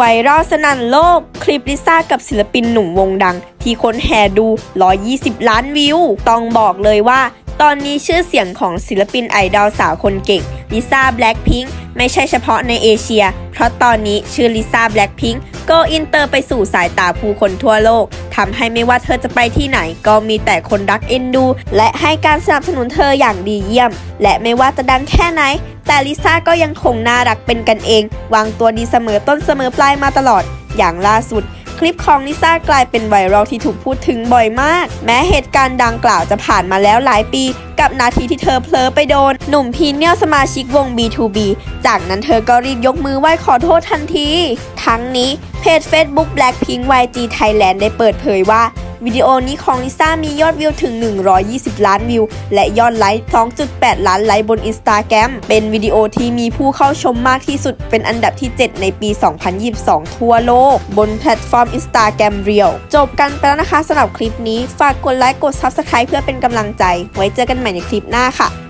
ไวรัลสนั่นโลก คลิปลิซ่ากับศิลปินหนุ่มวงดัง ที่คนแห่ดู 120 ล้านวิว ต้องบอกเลยว่า ตอนนี้ชื่อเสียงของศิลปินไอดอลสาวคนเก่งลิซ่าแบล็คพิงค์ ไม่ใช่เฉพาะในเอเชีย เพราะตอนนี้ชื่อลิซ่าแบล็คพิงค์ก็อินเตอร์ไปสู่สายตาผู้คนทั่วโลกทำให้ไม่ว่าเธอจะไปที่ไหน ก็มีแต่คนรักเอ็นดู และให้การสนับสนุนเธออย่างดีเยี่ยม และไม่ว่าจะดังแค่ไหน แต่ลิซ่าก็ยังคงน่ารักเป็นกันเอง วางตัวดีเสมอต้นเสมอปลายมาตลอด อย่างล่าสุด คลิปของลิซ่ากลายเป็นไวรัลที่ถูกพูดถึงบ่อยมาก แม้เหตุการณ์ดังกล่าวจะผ่านมาแล้วหลายปี กับนาทีที่เธอเพลอไปโดน หนุ่มพีเนียลสมาชิกวง B2B จากนั้นเธอก็รีบยกมือไหว้ขอโทษทันที ทั้งนี้เพจ Facebook Blackpink YG Thailand ได้เปิดเผยว่า วิดีโอนี้ของลิซ่ามียอดวิวถึง 120 ล้านวิว และยอดไลค์ 2.8 ล้านไลค์บนอินสตาแกรมเป็นวิดีโอที่มีผู้เข้าชมมากที่สุดเป็นอันดับที่ 7 ในปี 2022 ทั่วโลก บนแพลตฟอร์ม Instagram Reel จบกันไปแล้วนะคะสำหรับคลิปนี้ ฝากกดไลค์กด Subscribe เพื่อเป็นกำลังใจ ไว้เจอกันใหม่ในคลิปหน้าค่ะ